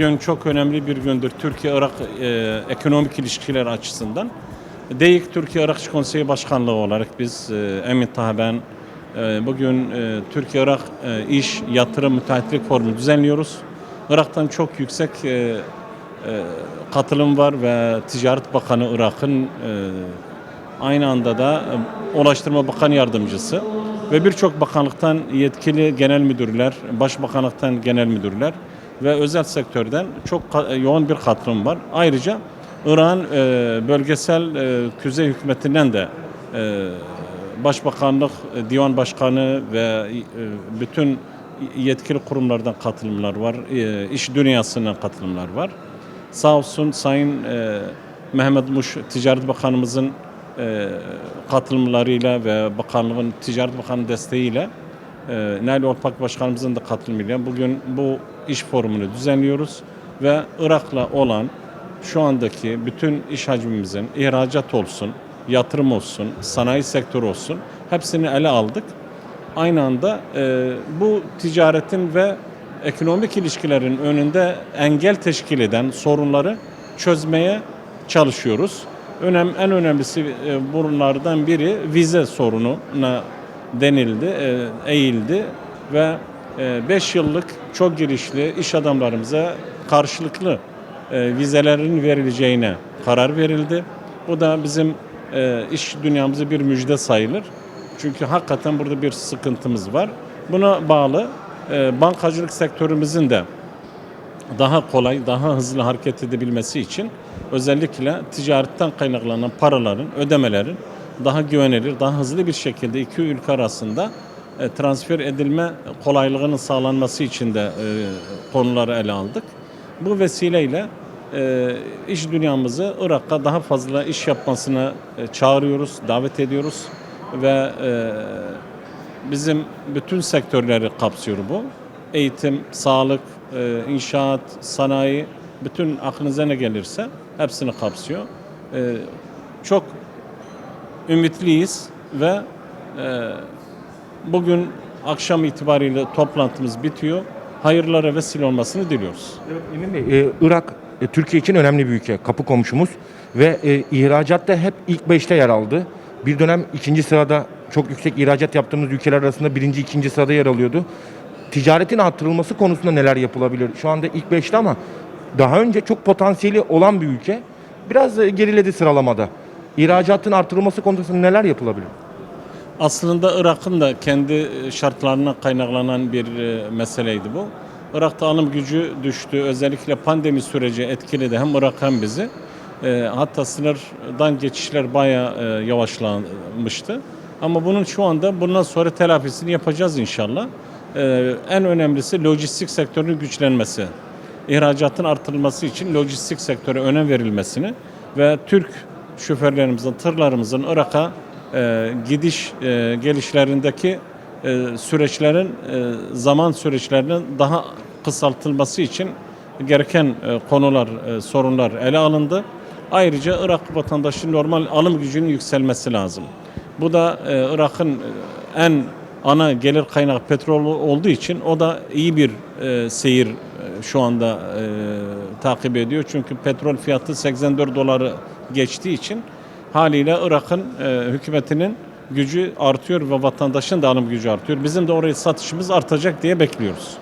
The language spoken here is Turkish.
Bugün çok önemli bir gündür Türkiye-Irak e, ekonomik ilişkiler açısından. DEİK Türkiye-Irak Konseyi Başkanlığı olarak biz e, Emin Taha ben e, bugün e, Türkiye-Irak e, iş, yatırım, müteahhitlik forumu düzenliyoruz. Irak'tan çok yüksek e, e, katılım var ve Ticaret Bakanı Irak'ın e, aynı anda da e, Ulaştırma Bakan Yardımcısı ve birçok bakanlıktan yetkili genel müdürler, başbakanlıktan genel müdürler ve özel sektörden çok ka- yoğun bir katılım var. Ayrıca İran e, bölgesel e, kuzey hükümetinden de e, başbakanlık, e, divan başkanı ve e, bütün yetkili kurumlardan katılımlar var. E, iş dünyasından katılımlar var. Sağ olsun Sayın e, Mehmet Muş Ticaret Bakanımızın e, katılımlarıyla ve bakanlığın Ticaret Bakanı desteğiyle e, Nail Orpak Başkanımızın da katılımıyla bugün bu iş forumunu düzenliyoruz ve Irak'la olan şu andaki bütün iş hacmimizin ihracat olsun, yatırım olsun, sanayi sektörü olsun hepsini ele aldık. Aynı anda e, bu ticaretin ve ekonomik ilişkilerin önünde engel teşkil eden sorunları çözmeye çalışıyoruz. Önem, en önemlisi e, bunlardan biri vize sorununa denildi, e, eğildi ve 5 yıllık çok girişli iş adamlarımıza karşılıklı e, vizelerin verileceğine karar verildi. Bu da bizim e, iş dünyamıza bir müjde sayılır. Çünkü hakikaten burada bir sıkıntımız var. Buna bağlı e, bankacılık sektörümüzün de daha kolay, daha hızlı hareket edebilmesi için özellikle ticaretten kaynaklanan paraların, ödemelerin daha güvenilir, daha hızlı bir şekilde iki ülke arasında e, transfer edilme kolaylığının sağlanması için de e, konuları ele aldık. Bu vesileyle e, iş dünyamızı Irak'a daha fazla iş yapmasına e, çağırıyoruz, davet ediyoruz ve bizim bütün sektörleri kapsıyor bu. Eğitim, sağlık, inşaat, sanayi, bütün aklınıza ne gelirse hepsini kapsıyor. Çok ümitliyiz ve e, bugün akşam itibariyle toplantımız bitiyor. Hayırlara vesile olmasını diliyoruz. Emin Bey, e, Irak e, Türkiye için önemli bir ülke, kapı komşumuz ve e, ihracatta hep ilk beşte yer aldı. Bir dönem ikinci sırada çok yüksek ihracat yaptığımız ülkeler arasında birinci, ikinci sırada yer alıyordu. Ticaretin artırılması konusunda neler yapılabilir? Şu anda ilk beşte ama daha önce çok potansiyeli olan bir ülke. Biraz e, geriledi sıralamada. İhracatın artırılması konusunda neler yapılabilir? Aslında Irak'ın da kendi şartlarına kaynaklanan bir e, meseleydi bu. Irak'ta alım gücü düştü. Özellikle pandemi süreci etkiledi hem Irak hem bizi. E, hatta sınırdan geçişler bayağı e, yavaşlanmıştı. Ama bunun şu anda bundan sonra telafisini yapacağız inşallah. E, en önemlisi lojistik sektörünün güçlenmesi. İhracatın artırılması için lojistik sektöre önem verilmesini ve Türk şoförlerimizin, tırlarımızın Irak'a e, gidiş e, gelişlerindeki e, süreçlerin e, zaman süreçlerinin daha kısaltılması için gereken e, konular, e, sorunlar ele alındı. Ayrıca Irak vatandaşının normal alım gücünün yükselmesi lazım. Bu da e, Irak'ın e, en ana gelir kaynağı petrol olduğu için o da iyi bir e, seyir e, şu anda e, takip ediyor. Çünkü petrol fiyatı 84 doları geçtiği için haliyle Irak'ın e, hükümetinin gücü artıyor ve vatandaşın da alım gücü artıyor. Bizim de oraya satışımız artacak diye bekliyoruz.